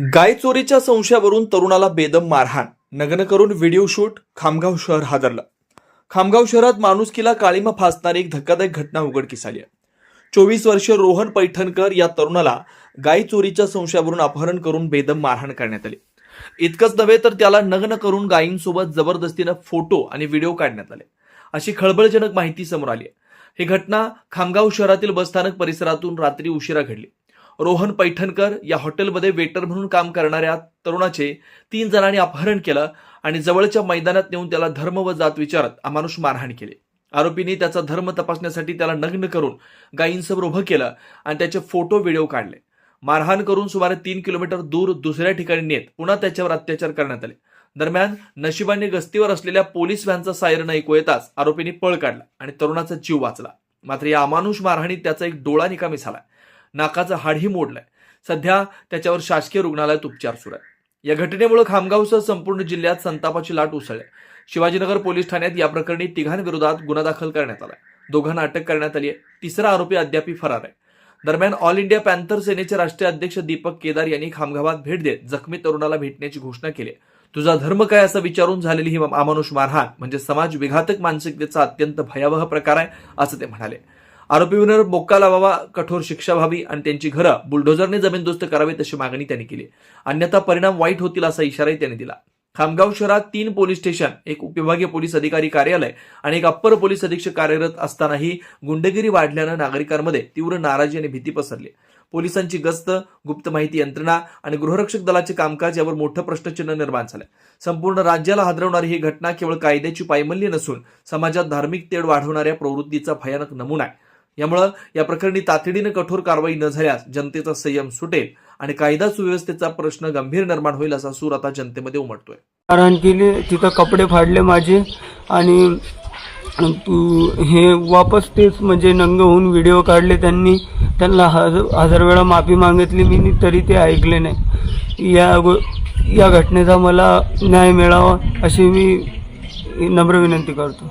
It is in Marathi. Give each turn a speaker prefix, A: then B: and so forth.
A: गाय चोरीच्या संशयावरून तरुणाला बेदम मारहाण. नग्न करून व्हिडिओ शूट खामगाव शहर हादरलं. खामगाव शहरात माणुसकीला काळीमा फासणारी एक धक्कादायक घटना उघडकीस आली आहे. चोवीस वर्षीय रोहन पैठणकर या तरुणाला गाय चोरीच्या संशयावरून अपहरण करून बेदम मारहाण करण्यात आली. इतकंच नव्हे तर त्याला नग्न करून गायींसोबत जबरदस्तीनं फोटो आणि व्हिडिओ काढण्यात आले. अशी खळबळजनक माहिती समोर आली आहे. ही घटना खामगाव शहरातील बसस्थानक परिसरातून रात्री उशिरा घडली. रोहन पैठणकर या हॉटेलमध्ये वेटर म्हणून काम करणाऱ्या तरुणाचे तीन जणांनी अपहरण केलं आणि जवळच्या मैदानात नेऊन त्याला धर्म व जात विचारत अमानुष मारहाण केली. आरोपींनी त्याचा धर्म तपासण्यासाठी त्याला नग्न करून गायींसमोर उभं केलं आणि त्याचे फोटो व्हिडिओ काढले. मारहाण करून सुमारे तीन किलोमीटर दूर दुसऱ्या ठिकाणी नेत पुन्हा त्याच्यावर अत्याचार करण्यात आले. दरम्यान नशिबाने गस्तीवर असलेल्या पोलीस व्हॅनचा सायरन ऐकू येताच आरोपींनी पळ काढला आणि तरुणाचा जीव वाचला. मात्र या अमानुष मारहाणीत त्याचा एक डोळा निकामी झाला. नाकाचं हाडही मोडलंय. सध्या त्याच्यावर शासकीय रुग्णालयात उपचार सुरू आहे या घटनेमुळे खामगावसह संपूर्ण जिल्ह्यात संतापाची लाट उसळली शिवाजीनगर पोलीस ठाण्यात या प्रकरणी तिघांविरोधात गुन्हा दाखल करण्यात आला दोघांना अटक करण्यात आली आहे. तिसरा आरोपी अद्याप फरार आहे. दरम्यान ऑल इंडिया पॅन्थर सेनेचे राष्ट्रीय अध्यक्ष दीपक केदार यांनी खामगावात भेट देत जखमी तरुणाला भेटण्याची घोषणा केली तुझा धर्म काय असं विचारून झालेली ही अमानुष मारहाण म्हणजे समाज विघातक मानसिकतेचा अत्यंत भयावह प्रकार आहे असं ते म्हणाले. आरोपींवर मोक्का लावावा कठोर शिक्षा व्हावी आणि त्यांची घरं बुलडोझरने जमीनदोस्त करावीत अशी मागणी त्यांनी केली. अन्यथा परिणाम वाईट होतील असा इशाराही त्यांनी दिला. खामगाव शहरात तीन पोलीस स्टेशन एक उपविभागीय पोलीस अधिकारी कार्यालय आणि एक अप्पर पोलीस अधीक्षक कार्यरत असतानाही गुंडगिरी वाढल्यानं नागरिकांमध्ये तीव्र नाराजी आणि भीती पसरली. पोलिसांची गस्त गुप्त माहिती यंत्रणा आणि गृहरक्षक दलाचे कामकाज यावर मोठं प्रश्नचिन्ह निर्माण झालं. संपूर्ण राज्याला हादरवणारी ही घटना केवळ कायद्याची पायमल्ली नसून समाजात धार्मिक तेढ वाढवणाऱ्या प्रवृत्तीचा भयानक नमुना आहे. यामुळं या प्रकरणी तातडीनं कठोर कारवाई न झाल्यास जनतेचा संयम सुटेल आणि कायदा सुव्यवस्थेचा प्रश्न गंभीर निर्माण होईल असा सूर आता जनतेमध्ये उमटतोय.
B: मारहाण केली तिथं कपडे फाडले माझे आणि तू हे वापस तेच म्हणजे नंग होऊन व्हिडिओ काढले त्यांनी. त्यांना हज- हजार वेळा माफी मागितली मी तरी ते ऐकले नाही. या गो या घटनेचा मला न्याय मिळावा अशी मी नम्र विनंती करतो.